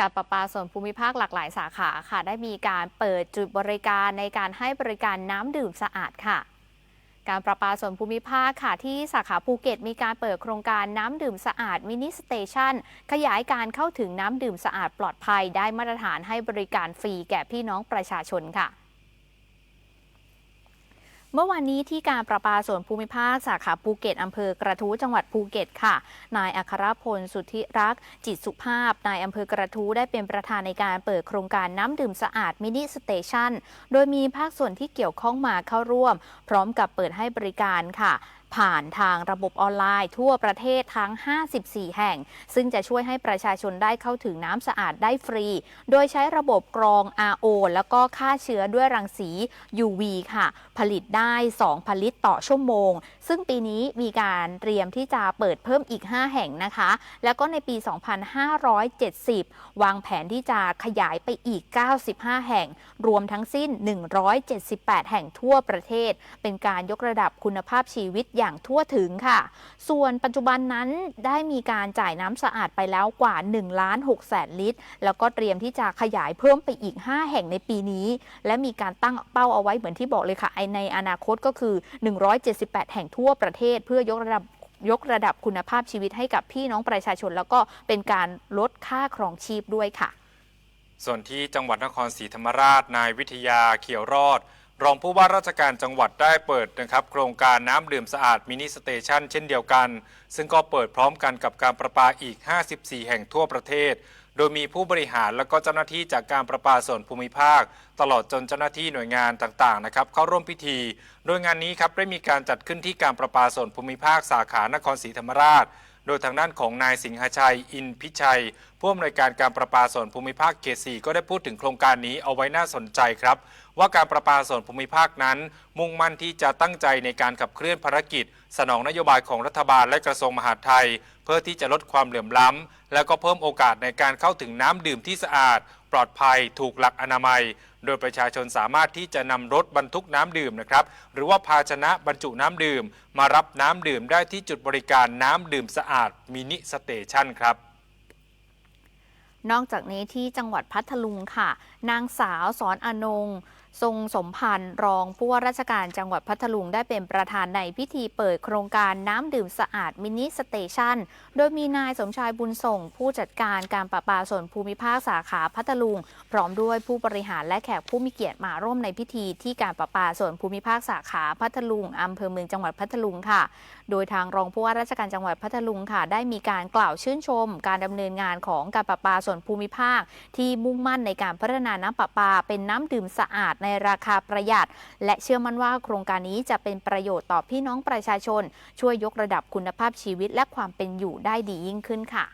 การประปาส่วนภูมิภาคหลากหลายสาขาค่ะ ได้มีการเปิดจุดบริการในการให้บริการน้ำดื่มสะอาดค่ะ การประปาส่วนภูมิภาคค่ะที่สาขาภูเก็ต มีการเปิดโครงการน้ำดื่มสะอาดมินิสเตชันขยายการเข้าถึงน้ำดื่มสะอาดปลอดภัย ได้มาตรฐานให้บริการฟรีแก่พี่น้องประชาชนค่ะ เมื่อวานนี้ที่การประปาส่วนภูมิภาคสาขาภูเก็ตอำเภอกระทู้จังหวัดภูเก็ตค่ะ นายอัครพลสุทธิรักษ์จิตสุภาพ นายอำเภอกระทู้ได้เป็นประธานในการเปิดโครงการน้ำดื่มสะอาดมินิสเตชันโดยมีภาคส่วนที่เกี่ยวข้องมาเข้าร่วม พร้อมกับเปิดให้บริการค่ะผ่านทางระบบออนไลน์ ทั่วประเทศทั้ง 54 แห่ง ซึ่งจะช่วยให้ประชาชนได้เข้าถึงน้ำสะอาดได้ฟรี โดยใช้ระบบกรอง RO แล้วก็ฆ่าเชื้อด้วยรังสี UV ค่ะ ผลิตได้ 2 ผลิตต่อชั่วโมง ซึ่งปีนี้มีการเตรียมที่จะเปิดเพิ่มอีก 5 แห่งนะคะ แล้วก็ในปี 2570 วางแผนที่จะขยายไปอีก 95 แห่ง รวมทั้งสิ้น 178 แห่งทั่วประเทศ เป็นการยกระดับคุณภาพชีวิตอย่างทั่วถึงค่ะ ส่วนปัจจุบันนั้นได้มีการจ่ายน้ำสะอาดไปแล้วกว่า1ล้าน6แสนลิตร แล้วก็เตรียมที่จะขยายเพิ่มไปอีก 5 แห่งในปีนี้ และมีการตั้งเป้าเอาไว้เหมือนที่บอกเลยค่ะไอในอนาคตก็คือ 178 แห่งทั่วประเทศ เพื่อยกระดับยกระดับคุณภาพชีวิตให้กับพี่น้องประชาชน แล้วก็เป็นการลดค่าครองชีพด้วยค่ะ ส่วนที่จังหวัดนครศรีธรรมราชนายวิทยาเขียวรอด รองผู้ว่าราชการจังหวัดได้เปิดนะครับ โครงการน้ำดื่มสะอาดมินิสเตชันเช่นเดียวกัน ซึ่งก็เปิดพร้อมกันกับการประปาอีก 54 แห่งทั่วประเทศ โดยมีผู้บริหารและก็เจ้าหน้าที่จากการประปาส่วนภูมิภาค ตลอดจนเจ้าหน้าที่หน่วยงานต่างๆนะครับเข้าร่วมพิธี โดยงานนี้ครับได้มีการจัดขึ้นที่การประปาส่วนภูมิภาคสาขานครศรีธรรมราช โดยทางด้านของนายสิงหชัย อินพิชัยผู้อำนวยการการประปาส่วนภูมิภาคเขต4ก็ได้พูดถึงโครงการนี้เอาไว้น่าสนใจครับ ว่าการประปาส่วนภูมิภาคนั้น มุ่งมั่นที่จะตั้งใจในการขับเคลื่อนภารกิจ สนองนโยบายของรัฐบาลและกระทรวงมหาดไทย เพื่อที่จะลดความเหลื่อมล้ำ และก็เพิ่มโอกาสในการเข้าถึงน้ำดื่มที่สะอาด ปลอดภัย ถูกหลักอนามัย โดยประชาชนสามารถที่จะนำรถบรรทุกน้ำดื่มนะครับ หรือว่าภาชนะบรรจุน้ำดื่ม มารับน้ำดื่มได้ที่จุดบริการน้ำดื่มสะอาดมินิสเตชันครับ นอกจากนี้ที่จังหวัดพัทลุงค่ะ นางสาวสอนอนง ทรงสมพันธ์รองผู้ว่าราชการจังหวัดพัทลุงได้เป็นประธานในพิธีเปิดโครงการน้ำดื่มสะอาดมินิสเตชันโดยมีนายสมชายบุญส่ง ผู้จัดการการประปาส่วนภูมิภาคสาขาพัทลุง พร้อมด้วยผู้บริหารและแขกผู้มีเกียรติมาร่วมในพิธีที่การประปาส่วนภูมิภาคสาขาพัทลุงอำเภอเมืองจังหวัดพัทลุงค่ะ โดยทางรองผู้ว่าราชการจังหวัดพัทลุงค่ะ ได้มีการกล่าวชื่นชม การดำเนินงานของการประปาส่วนภูมิภาค ที่มุ่งมั่นในการพัฒนาน้ำประปาเป็นน้ำดื่มสะอาดในราคาประหยัด และเชื่อมั่นว่าโครงการนี้จะเป็นประโยชน์ต่อพี่น้องประชาชน ช่วยยกระดับคุณภาพชีวิตและความเป็นอยู่ได้ดียิ่งขึ้นค่ะ